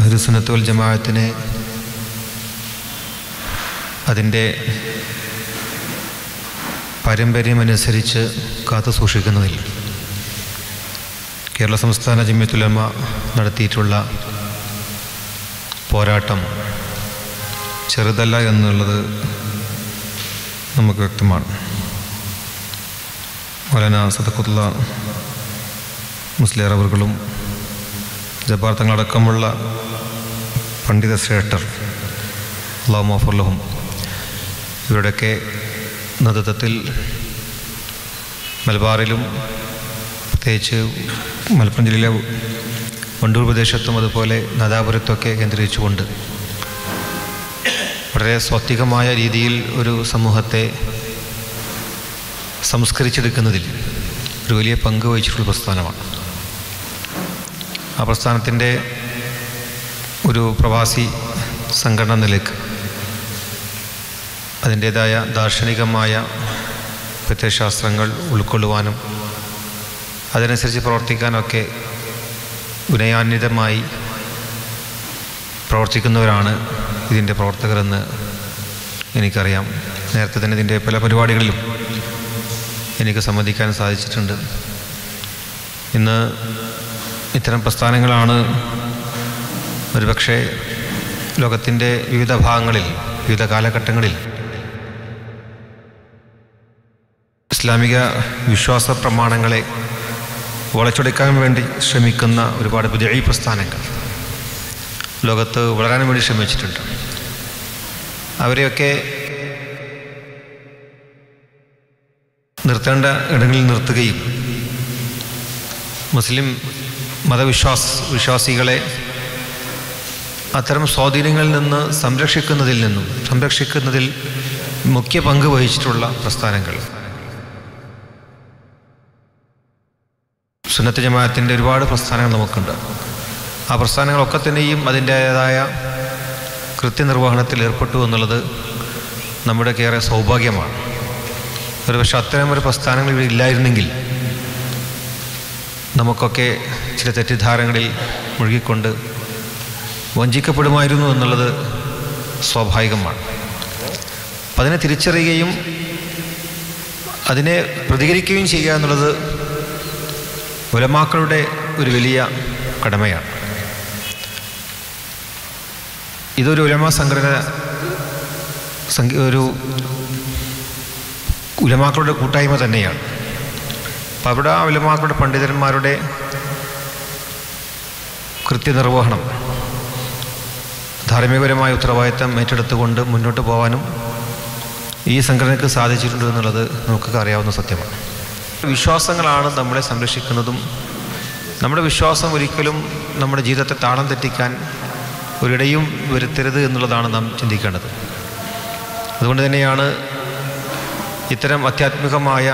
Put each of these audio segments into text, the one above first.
ഹരിസുനത്തുൽ ജമാഅത്തിനെ അതിന്റെ പാരമ്പര്യമനുസരിച്ച് കാത്തു സൂക്ഷിക്കുന്നതിൽ കേരള സംസ്ഥാന ജമ്യത്തുലമ നടത്തിയിട്ടുള്ള പോരാട്ടം ചെറുതല്ല എന്നുള്ളത് നമുക്ക് വ്യക്തമാണ്. മൗലാന സദക്കുള്ള മുസ്ലിം അവറുകളും ജബ്ബാർ അടക്കമുള്ള പണ്ഡിത ശ്രേഷ്ഠർ അള്ളാഹു മഫുല്ലഹും ഇവരുടെയൊക്കെ നേതൃത്വത്തിൽ മലബാറിലും പ്രത്യേകിച്ച് മലപ്പുറം ജില്ലയിലെ വണ്ടൂർ പ്രദേശത്തും അതുപോലെ നദാപുരത്തൊക്കെ കേന്ദ്രീകരിച്ചുകൊണ്ട് വളരെ സ്വാത്വികമായ രീതിയിൽ ഒരു സമൂഹത്തെ സംസ്കരിച്ചെടുക്കുന്നതിൽ ഒരു വലിയ പങ്ക് വഹിച്ചിട്ടുള്ള പ്രസ്ഥാനമാണ്. ആ പ്രസ്ഥാനത്തിന്റെ ഒരു പ്രവാസി സംഘടന നിലയ്ക്ക് അതിന്റേതായ ദാർശനികമായ പ്രത്യയശാസ്ത്രങ്ങൾ ഉൾക്കൊള്ളുവാനും അതനുസരിച്ച് പ്രവർത്തിക്കാനൊക്കെ വിനയാന്വിതമായി പ്രവർത്തിക്കുന്നവരാണ് ഇതിന്റെ പ്രവർത്തകരെന്ന് എനിക്കറിയാം. നേരത്തെ തന്നെ ഇതിന്റെ പല പരിപാടികളിലും എനിക്ക് സംബന്ധിക്കാൻ സാധിച്ചിട്ടുണ്ട്. ഇന്ന് ഇത്തരം പ്രസ്ഥാനങ്ങളാണ് ഒരുപക്ഷെ ലോകത്തിന്റെ വിവിധ ഭാഗങ്ങളിൽ വിവിധ കാലഘട്ടങ്ങളിൽ ഇസ്ലാമിക വിശ്വാസ പ്രമാണങ്ങളെ വളച്ചൊടുക്കാൻ വേണ്ടി ശ്രമിക്കുന്ന ഒരുപാട് പുതിയ പ്രസ്ഥാനങ്ങൾ ലോകത്ത് വളരാൻ വേണ്ടി ശ്രമിച്ചിട്ടുണ്ട്. അവരെയൊക്കെ നിർത്തേണ്ട ഇടങ്ങളിൽ നിർത്തുകയും മുസ്ലിം മതവിശ്വാസ വിശ്വാസികളെ അത്തരം സ്വാധീനങ്ങളിൽ നിന്ന് സംരക്ഷിക്കുന്നതിൽ നിന്നും സംരക്ഷിക്കുന്നതിൽ മുഖ്യ പങ്ക് വഹിച്ചിട്ടുള്ള പ്രസ്ഥാനങ്ങൾ. സുന്നത്ത് ജമാഅത്തിന്റെ ഒരുപാട് പ്രസ്ഥാനങ്ങൾ നമുക്കുണ്ട്. ആ പ്രസ്ഥാനങ്ങളൊക്കെ തന്നെയും അതിന്റേതായ കൃത്യനിർവഹണത്തിൽ ഏർപ്പെട്ടു എന്നുള്ളത് നമ്മുടെയൊക്കെ ഏറെ സൗഭാഗ്യമാണ്. ഒരു പക്ഷെ അത്തരം ഒരു പ്രസ്ഥാനങ്ങൾ ഇവിടെ ഇല്ലായിരുന്നെങ്കിൽ നമുക്കൊക്കെ ചില തെറ്റിദ്ധാരങ്ങളിൽ മുഴുകിക്കൊണ്ട് വഞ്ചിക്കപ്പെടുമായിരുന്നു എന്നുള്ളത് സ്വാഭാവികമാണ്. അതിനെ തിരിച്ചറിയുകയും അതിനെ പ്രതികരിക്കുകയും ചെയ്യുക എന്നുള്ളത് ഉലമാക്കളുടെ ഒരു വലിയ കടമയാണ്. ഇതൊരു ഉലമ സംഘടന സംഘ ഒരു ഉലമാക്കളുടെ കൂട്ടായ്മ തന്നെയാണ്. അപ്പം അവിടെ ആ ഉലമാക്കളുടെ പണ്ഡിതന്മാരുടെ കൃത്യനിർവഹണം ധാർമ്മികപരമായ ഉത്തരവാദിത്തം ഏറ്റെടുത്തുകൊണ്ട് മുന്നോട്ട് പോകാനും ഈ സംഘടനയ്ക്ക് സാധിച്ചിട്ടുണ്ട് എന്നുള്ളത് നമുക്കൊക്കെ അറിയാവുന്ന സത്യമാണ്. വിശ്വാസങ്ങളാണ് നമ്മളെ സംരക്ഷിക്കുന്നതും നമ്മുടെ വിശ്വാസം ഒരിക്കലും നമ്മുടെ ജീവിതത്തെ താളം തെറ്റിക്കാൻ ഒരിടയും വരുത്തരുത് എന്നുള്ളതാണ് നാം ചിന്തിക്കേണ്ടത്. അതുകൊണ്ട് തന്നെയാണ് ഇത്തരം അത്യാത്മികമായ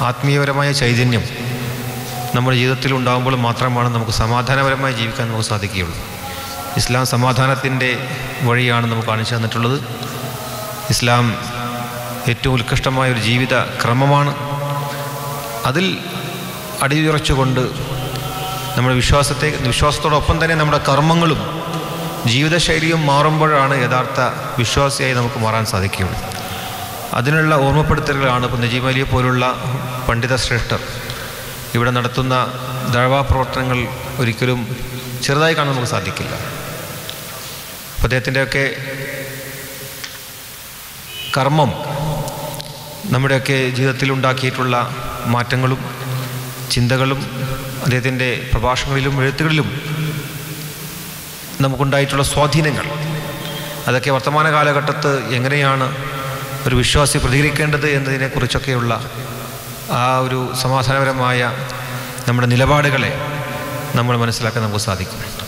ആത്മീയപരമായ ചൈതന്യം നമ്മുടെ ജീവിതത്തിൽ ഉണ്ടാകുമ്പോൾ മാത്രമാണ് നമുക്ക് സമാധാനപരമായി ജീവിക്കാൻ നമുക്ക് സാധിക്കുകയുള്ളൂ. ഇസ്ലാം സമാധാനത്തിന്റെ വഴിയാണ് നമുക്ക് കാണിച്ചു തന്നിട്ടുള്ളത്. ഇസ്ലാം ഏറ്റവും ഉത്കൃഷ്ടമായ ഒരു ജീവിത ക്രമമാണ്. അതിൽ അടിയുറച്ചുകൊണ്ട് നമ്മുടെ വിശ്വാസത്തെ വിശ്വാസത്തോടൊപ്പം തന്നെ നമ്മുടെ കർമ്മങ്ങളും ജീവിതശൈലിയും മാറുമ്പോഴാണ് യഥാർത്ഥ വിശ്വാസിയായി നമുക്ക് മാറാൻ സാധിക്കുകയുള്ളൂ. അതിനുള്ള ഓർമ്മപ്പെടുത്തലുകളാണ് ഇപ്പോൾ നജീബ് അലിയെ പോലുള്ള പണ്ഡിത ശ്രേഷ്ഠർ ഇവിടെ നടത്തുന്ന ദഴവാ പ്രവർത്തനങ്ങൾ ഒരിക്കലും ചെറുതായി കാണാൻ നമുക്ക് സാധിക്കില്ല. അദ്ദേഹത്തിന്റെയൊക്കെ കർമ്മം നമ്മുടെയൊക്കെ ജീവിതത്തിൽ ഉണ്ടാക്കിയിട്ടുള്ള മാറ്റങ്ങളും ചിന്തകളും അദ്ദേഹത്തിന്റെ പ്രഭാഷണങ്ങളിലും എഴുത്തുകളിലും നമുക്കുണ്ടായിട്ടുള്ള സ്വാധീനങ്ങൾ അതൊക്കെ വർത്തമാന കാലഘട്ടത്ത് എങ്ങനെയാണ് ഒരു വിശ്വാസി പ്രതികരിക്കേണ്ടത് എന്നതിനെക്കുറിച്ചൊക്കെയുള്ള ആ ഒരു സമാധാനപരമായ നമ്മുടെ നിലപാടുകളെ നമ്മൾ മനസ്സിലാക്കാൻ നമുക്ക് സാധിക്കും.